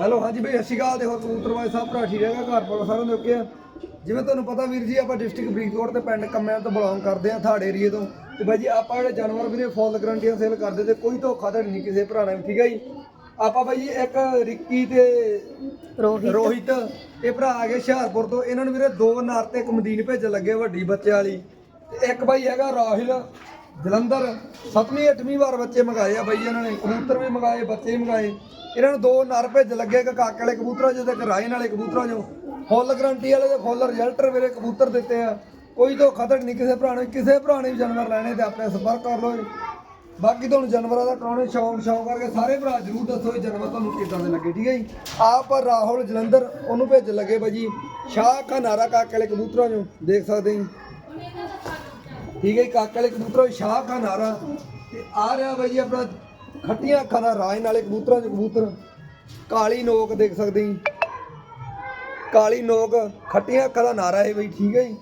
Hello ਹਾਂਜੀ ਬਈ ਸਤਿ ਸ਼੍ਰੀ ਅਕਾਲ ਦੇਖੋ ਕਬੂਤਰਵਾਜ ਸਾਹਿਬ ਭਰਾ ਠੀਕ ਹੈਗਾ ਘਰ ਪਰ ਸਾਰਿਆਂ ਦੇ ਓਕੇ ਆ? ਜਿਵੇਂ ਤੁਹਾਨੂੰ ਪਤਾ ਵੀਰ ਜੀ ਆਪਾਂ ਡਿਸਟ੍ਰਿਕਟ ਫਰੀਦਕੋਟ ਤੇ ਪਿੰਡ ਕੰਮਿਆਂ ਤੋਂ ਬਿਲੋਂਗ ਕਰਦੇ ਆ ਥਾੜ ਏਰੀਏ ਤੋਂ। ਤੇ ਬਾਈ ਜੀ ਆਪਾਂ ਜਿਹੜੇ ਜਾਨਵਰ ਵੀਰੇ ਫੁੱਲ ਗਰੰਟੀਆਂ ਸੇਲ ਕਰਦੇ ਤੇ ਕੋਈ ਧੋਖਾ ਧੜੀ ਨਹੀਂ ਕਿਸੇ ਭਰਾ ਨਾਲ ਠੀਕ ਹੈ ਜੀ? ਆਪਾਂ ਬਾਈ ਜੀ ਇੱਕ ਰਿੱਕੀ ਤੇ ਰੋਹਿਤ। ਰੋਹਿਤ ਇਹ ਭਰਾ ਆ ਗਏ ਹੁਸ਼ਿਆਰਪੁਰ ਤੋਂ। ਇਹਨਾਂ ਨੂੰ ਵੀਰੇ ਦੋ ਨਾਰ ਤੇ ਇੱਕ ਮਦੀਨ ਭੇਜਣ ਲੱਗੇ ਵੱਡੀ ਬੱਚੇ ਵਾਲੀ। ਤੇ ਇੱਕ ਬਾਈ ਹੈਗਾ ਰਾਹਿਲ ਜਲੰਧਰ, ਸੱਤਵੀਂ, ਅੱਠਵੀਂ ਵਾਰ ਬੱਚੇ ਮੰਗਾਏ ਆ ਬਾਈ ਇਹਨਾਂ ਨੇ, ਕਬੂਤਰ ਵੀ ਮੰਗਾਏ, ਬੱਚੇ ਵੀ ਮੰਗਾਏ। ਇਹਨਾਂ ਨੂੰ ਦੋ ਨਰ ਭੇਜ ਲੱਗੇ, ਇੱਕ ਕਾਕੇ ਵਾਲੇ ਕਬੂਤਰਾਂ ਚੋਂ ਤੇ ਇੱਕ ਰਾਇਨ ਵਾਲੇ ਕਬੂਤਰਾਂ ਚੋਂ। ਫੁੱਲ ਗਰੰਟੀ ਵਾਲੇ ਤੇ ਫੁੱਲ ਰਿਜ਼ਲਟ ਵੀਰੇ ਕਬੂਤਰ ਦਿੱਤੇ ਆ। ਕੋਈ ਧੋਖਾ ਧੜੀ ਨਹੀਂ ਕਿਸੇ ਭਰਾ ਨੇ, ਕਿਸੇ ਭਰਾ ਨੇ ਵੀ ਜਾਨਵਰ ਲੈਣੇ ਤੇ ਆਪਣੇ ਸੰਪਰਕ ਕਰ ਲਓ ਜੀ। ਬਾਕੀ ਤੁਹਾਨੂੰ ਜਾਨਵਰਾਂ ਦਾ ਕਰਾਉਣੇ ਸ਼ੌਂਕ ਸ਼ੌਂਕ ਕਰਕੇ ਸਾਰੇ ਭਰਾ ਜਰੂਰ ਦੱਸੋ ਇਹ ਜਾਨਵਰ ਤੁਹਾਨੂੰ ਕਿੱਦਾਂ ਦੇ ਲੱਗੇ, ਠੀਕ ਹੈ ਜੀ? ਆਪ ਰਾਹੁਲ ਜਲੰਧਰ ਉਹਨੂੰ ਭੇਜਣ ਲੱਗੇ ਬਾਜੀ ਸ਼ਾਹ ਕਾ ਕਾਕੇ ਵਾਲੇ ਕਬੂਤਰਾਂ 'ਚੋਂ, ਦੇਖ ਸਕਦੇ ਜੀ। ਠੀਕ ਹੈ ਜੀ, ਕਾਕੇ ਵਾਲੇ ਕਬੂਤਰਾਂ ਵਿੱਚ ਸ਼ਾਹ ਕਾ ਨਾਰਾ ਤੇ ਆ ਰਿਹਾ ਬਾਈ ਆਪਣਾ ਖੱਟੀਆਂ ਅੱਖਾਂ ਦਾ ਰਾਜ ਨਾਲੇ ਕਬੂਤਰਾਂ ਦੇ ਕਬੂਤਰ। ਕਾਲੀ ਨੋਕ ਦੇਖ ਸਕਦੇ ਜੀ। ਕਾਲੀ ਨੋਕ, ਖੱਟੀਆਂ ਅੱਖਾਂ ਦਾ ਨਾਰਾ ਹੈ ਬਈ, ਠੀਕ ਹੈ ਜੀ।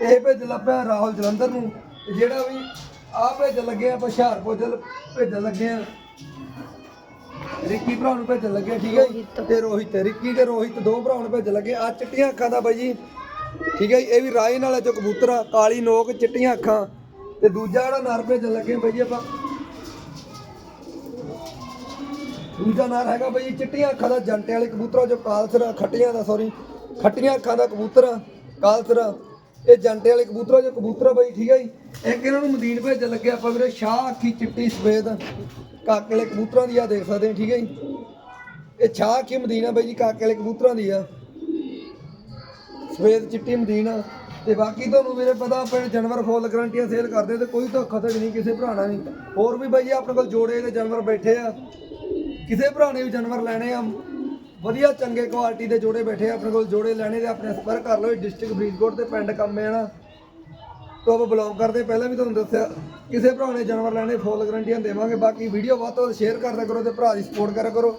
ਇਹ ਭੇਜ ਲੱਪਿਆ ਰਾਹੁਲ ਜਲੰਧਰ ਨੂੰ। ਤੇ ਜਿਹੜਾ ਵੀ ਆ ਭੇਜ ਲੱਗੇ ਆ ਹੁਸ਼ਿਆਰਪੁਰ ਜਲ ਭੇਜਣ ਲੱਗੇ ਆ। ਰਿੱਕੀ ਭਰਾ ਨੂੰ ਭੇਜਣ ਲੱਗੇ ਠੀਕ ਹੈ ਜੀ। ਰੋਹਿਤ। ਤੇ ਰੋਹਿਤ, ਰਿੱਕੀ ਤੇ ਰੋਹਿਤ, ਦੋ ਭਰਾ ਨੂੰ ਭੇਜਣ ਲੱਗੇ ਆ। ਚਿੱਟੀਆਂ ਅੱਖਾਂ ਦਾ ਬਾਈ ਜੀ ਠੀਕ ਹੈ ਜੀ ਇਹ ਵੀ ਰਾਏ ਨਾਲ ਜੋ ਕਬੂਤਰ ਆ ਕਾਲੀ ਨੋਕ ਚਿੱਟੀਆਂ ਅੱਖਾਂ ਤੇ ਦੂਜਾ ਜਿਹੜਾ ਨਰ ਭੇਜਣ ਲੱਗੇ ਆ ਆਪਾਂ। ਦੂਜਾ ਨਰ ਹੈਗਾ ਬਈ ਚਿੱਟੀਆਂ ਅੱਖਾਂ ਦਾ ਜੰਟੇ ਵਾਲੇ ਕਬੂਤਰਾਂ ਜੋ ਕਾਲਸਰਾ ਖੱਟੀਆਂ ਦਾ ਸੌਰੀ ਖੱਟੀਆਂ ਅੱਖਾਂ ਦਾ ਕਬੂਤਰ ਆ, ਕਾਲਸਰਾ ਇਹ ਜੰਟੇ ਵਾਲੇ ਕਬੂਤਰਾਂ ਜੋ ਕਬੂਤਰ ਆ ਬਈ ਠੀਕ ਹੈ ਜੀ। ਇੱਕ ਇਹਨਾਂ ਨੂੰ ਮਦੀਨ ਭੇਜਣ ਲੱਗੇ ਆਪਾਂ ਵੀਰੇ ਸ਼ਾਹ ਅੱਖੀ ਚਿੱਟੀ ਸਫੇਦ ਕਾਕੇ ਵਾਲੇ ਕਬੂਤਰਾਂ ਦੀ ਆ ਦੇਖ ਸਕਦੇ ਠੀਕ ਹੈ ਜੀ। ਇਹ ਸ਼ਾਹ ਅੱਖੀ ਮਦੀਨਾ ਬਈ ਜੀ ਕਾਕੇ ਵਾਲੇ ਕਬੂਤਰਾਂ ਦੀ ਆ। ਸਫੇਦ ਚਿੱਟੀ ਮਦੀਨਾ ਤੇ ਬਾਕੀ ਤੁਹਾਨੂੰ ਵੀਰੇ ਪਤਾ ਆਪਣੇ ਜਾਨਵਰ ਫੁੱਲ ਗਰੰਟੀਆਂ ਸੇਲ ਕਰਦੇ ਤੇ ਕੋਈ ਧੋਖਾ ਧੜੀ ਨਹੀਂ, ਕਿਸੇ ਭਰਾ ਨਾਲ ਨਹੀਂ। ਹੋਰ ਵੀ ਬਾਈ ਆਪਣੇ ਕੋਲ ਜੋੜੇ ਦੇ ਜਾਨਵਰ ਬੈਠੇ ਆ। ਕਿਸੇ ਭਰਾ ਨੇ ਵੀ ਜਾਨਵਰ ਲੈਣੇ ਆ। ਵਧੀਆ ਚੰਗੇ ਕੁਆਲਿਟੀ ਦੇ ਜੋੜੇ ਬੈਠੇ ਆ, ਆਪਣੇ ਕੋਲ ਜੋੜੇ ਲੈਣੇ ਤੇ ਆਪਣੇ ਸੰਪਰਕ ਕਰ ਲਓ ਡਿਸਟ੍ਰਿਕਟ ਫਰੀਦਕੋਟ ਤੇ ਪਿੰਡ ਕੰਮੇ ਨਾ। ਤੋਂ ਆਪਾਂ ਬਿਲੋਂਗ ਕਰਦੇ, ਪਹਿਲਾਂ ਵੀ ਤੁਹਾਨੂੰ ਦੱਸਿਆ, ਕਿਸੇ ਭਰਾ ਨੇ ਜਾਨਵਰ ਲੈਣੇ ਫੁੱਲ ਗਰੰਟੀਆਂ ਦੇਵਾਂਗੇ। ਬਾਕੀ ਵੀਡੀਓ ਵੱਧ ਤੋਂ ਵੱਧ ਸ਼ੇਅਰ ਕਰਦਿਆ ਕਰੋ ਤੇ ਭਰਾ ਦੀ ਸਪੋਰਟ ਕਰਿਆ ਕਰੋ।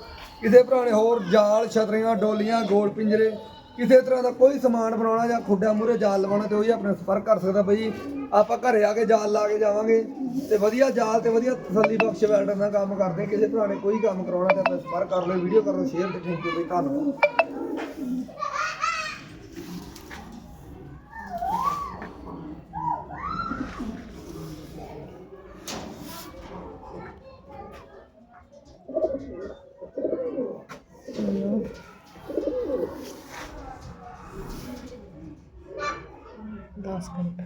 ਕਿਸੇ ਭਰਾ ਨੇ ਹੋਰ ਜਾਲ, ਛਤਰੀਆਂ, ਡੋਲੀਆਂ, ਗੋਲ ਪਿੰਜਰੇ ਕਿਸੇ ਤਰ੍ਹਾਂ ਦਾ ਕੋਈ ਸਮਾਨ ਬਣਾਉਣਾ ਜਾਂ ਖੁੱਡਾ ਮੂਰੇ ਜਾਲ ਲਵਾਉਣਾ ਤੇ ਉਹੀ ਆਪਣੇ ਸੰਪਰਕ ਕਰ ਸਕਦਾ ਬਈ ਆਪਾਂ ਘਰੇ ਆ ਕੇ ਜਾਲ ਲਾ ਕੇ ਜਾਵਾਂਗੇ ਤੇ ਵਧੀਆ ਜਾਲ ਤੇ ਵਧੀਆ ਤਸੱਲੀ ਬਖਸ਼ ਵੈਲਡਰ ਦਾ ਕੰਮ ਕਰਦੇ ਹਾਂ। ਕਿਸੇ ਭਰਾ ਨੇ ਕੋਈ ਕੰਮ ਕਰਾਉਣਾ ਤੇ ਆਪਣੇ ਸੰਪਰਕ ਕਰ ਲਓ ਵੀਡੀਓ ਕਰੋ ਸ਼ੇਅਰ ਤੇ ਥੈਂਕ ਯੂ ਬਈ, ਧੰਨਵਾਦ ਦਸ ਮਿੰਟ